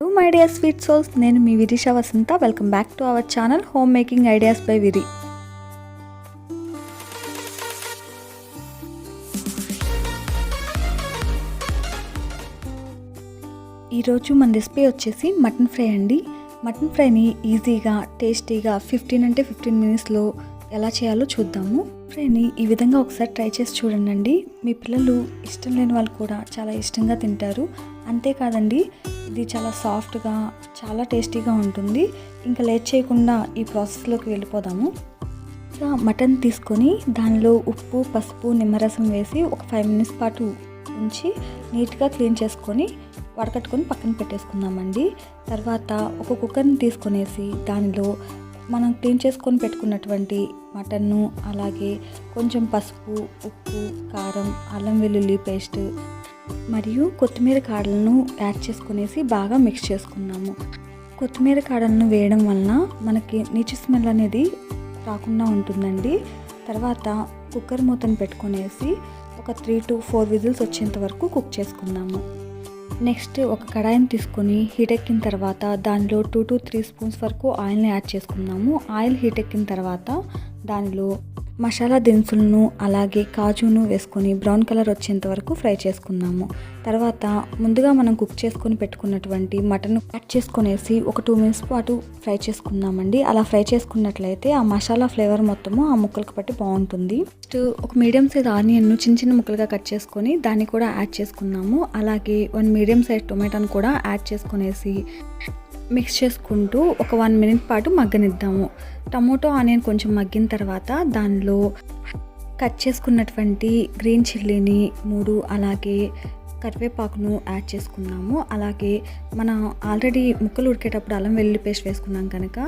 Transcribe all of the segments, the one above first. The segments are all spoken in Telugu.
Hello my dear sweet souls నేను మీ Virisha Vasantha. Welcome back to our channel home making ideas by Viri ఈరోజు మన రెసిపీ వచ్చేసి మటన్ ఫ్రై అండి. మటన్ ఫ్రైని ఈజీగా టేస్టీగా ఫిఫ్టీన్ అంటే ఫిఫ్టీన్ మినిట్స్లో ఎలా చేయాలో చూద్దాము. ఫ్రైని ఈ విధంగా ఒకసారి ట్రై చేసి చూడండి మీ పిల్లలు ఇష్టం లేని వాళ్ళు కూడా చాలా ఇష్టంగా తింటారు. అంతేకాదండి ఇది చాలా సాఫ్ట్గా చాలా టేస్టీగా ఉంటుంది. ఇంకా లేట్ చేయకుండా ఈ ప్రాసెస్లోకి వెళ్ళిపోదాము. ఇంకా మటన్ తీసుకొని దానిలో ఉప్పు పసుపు నిమ్మరసం వేసి ఒక ఫైవ్ మినిట్స్ పాటు ఉంచి నీట్గా క్లీన్ చేసుకొని వడకట్టుకొని పక్కన పెట్టేసుకుందామండి. తర్వాత ఒక కుక్కర్ని తీసుకొనేసి దానిలో మనం క్లీన్ చేసుకొని పెట్టుకున్నటువంటి మటన్ను అలాగే కొంచెం పసుపు ఉప్పు కారం అల్లం వెల్లుల్లి పేస్ట్ మరియు కొత్తిమీర కాడలను యాడ్ చేసుకునేసి బాగా మిక్స్ చేసుకున్నాము. కొత్తిమీర కాడలను వేయడం వలన మనకి నీచు స్మెల్ అనేది రాకుండా ఉంటుందండి. తర్వాత కుక్కర్ మూతను పెట్టుకునేసి ఒక త్రీ టు ఫోర్ విజిల్స్ వచ్చేంత వరకు కుక్ చేసుకున్నాము నెక్స్ట్ ఒక కడాయిని తీసుకొని హీట్ ఎక్కిన తర్వాత దానిలో టూ టు త్రీ స్పూన్స్ వరకు ఆయిల్ని యాడ్ చేసుకున్నాము ఆయిల్ హీట్ ఎక్కిన తర్వాత దానిలో మసాలా దినుసులను అలాగే కాజును వేసుకొని బ్రౌన్ కలర్ వచ్చేంత వరకు ఫ్రై చేసుకున్నాము తర్వాత ముందుగా మనం కుక్ చేసుకొని పెట్టుకున్నటువంటి మటన్ యాడ్ చేసుకునేసి ఒక టూ మినిట్స్ పాటు ఫ్రై చేసుకుందామండి. అలా ఫ్రై చేసుకున్నట్లయితే ఆ మసాలా ఫ్లేవర్ మొత్తము ఆ ముక్కలకు పట్టి బాగుంటుంది. నెక్స్ట్ ఒక మీడియం సైజ్ ఆనియన్ను చిన్న చిన్న ముక్కలుగా కట్ చేసుకొని దాన్ని కూడా యాడ్ చేసుకున్నాము అలాగే వన్ మీడియం సైజ్ టొమాటోని కూడా యాడ్ చేసుకునేసి మిక్స్ చేసుకుంటూ ఒక వన్ మినిట్ పాటు మగ్గనిద్దాము. టమోటో ఆనియన్ కొంచెం మగ్గిన తర్వాత దానిలో కట్ చేసుకున్నటువంటి గ్రీన్ చిల్లీని మూడు అలాగే కరివేపాకును యాడ్ చేసుకున్నాము అలాగే మనం ఆల్రెడీ ముక్కలు ఉడికేటప్పుడు అల్లం వెల్లుల్లి పేస్ట్ వేసుకున్నాం కనుక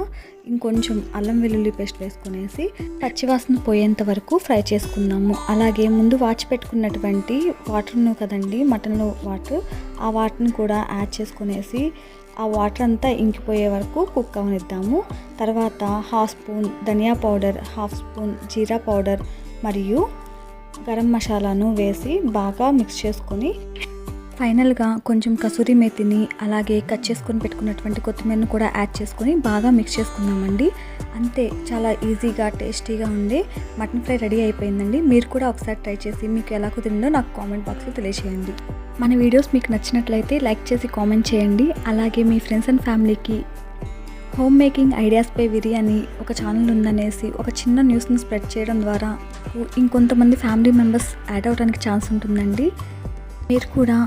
ఇంకొంచెం అల్లం వెల్లుల్లి పేస్ట్ వేసుకునేసి పచ్చివాసన పోయేంత వరకు ఫ్రై చేసుకున్నాము అలాగే ముందు వాచి పెట్టుకున్నటువంటి వాటర్ను కదండి మటన్లో వాటర్ ఆ వాటర్ని కూడా యాడ్ చేసుకునేసి ఆ వాటర్ అంతా ఇంకిపోయే వరకు కుక్ అవనిద్దాము. తర్వాత హాఫ్ స్పూన్ ధనియా పౌడర్ హాఫ్ స్పూన్ జీరా పౌడర్ మరియు గరం మసాలాను వేసి బాగా మిక్స్ చేసుకొని ఫైనల్గా కొంచెం కసూరి మేతిని అలాగే కట్ చేసుకొని పెట్టుకున్నటువంటి కొత్తిమీరను కూడా యాడ్ చేసుకొని బాగా మిక్స్ చేసుకున్నామండి అంతే చాలా ఈజీగా టేస్టీగా ఉండే మటన్ ఫ్రై రెడీ అయిపోయిందండి. మీరు కూడా ఒకసారి ట్రై చేసి మీకు ఎలా కుదిరిందో నాకు కామెంట్ బాక్స్లో తెలియజేయండి మన వీడియోస్ మీకు నచ్చినట్లయితే లైక్ చేసి కామెంట్ చేయండి. అలాగే మీ ఫ్రెండ్స్ అండ్ ఫ్యామిలీకి హోమ్ మేకింగ్ ఐడియాస్పై విరి అని ఒక ఛానల్ ఉందనేసి ఒక చిన్న న్యూస్ని స్ప్రెడ్ చేయడం ద్వారా ఇంకొంతమంది ఫ్యామిలీ మెంబర్స్ యాడ్ అవడానికి ఛాన్స్ ఉంటుందండి. మీరు కూడా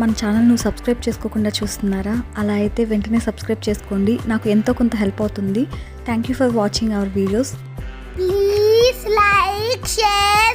మన ఛానల్ను సబ్స్క్రైబ్ చేసుకోకుండా చూస్తున్నారా? అలా అయితే వెంటనే సబ్స్క్రైబ్ చేసుకోండి. నాకు ఎంతో కొంత హెల్ప్ అవుతుంది. Thank you for watching our videos. Please like, share,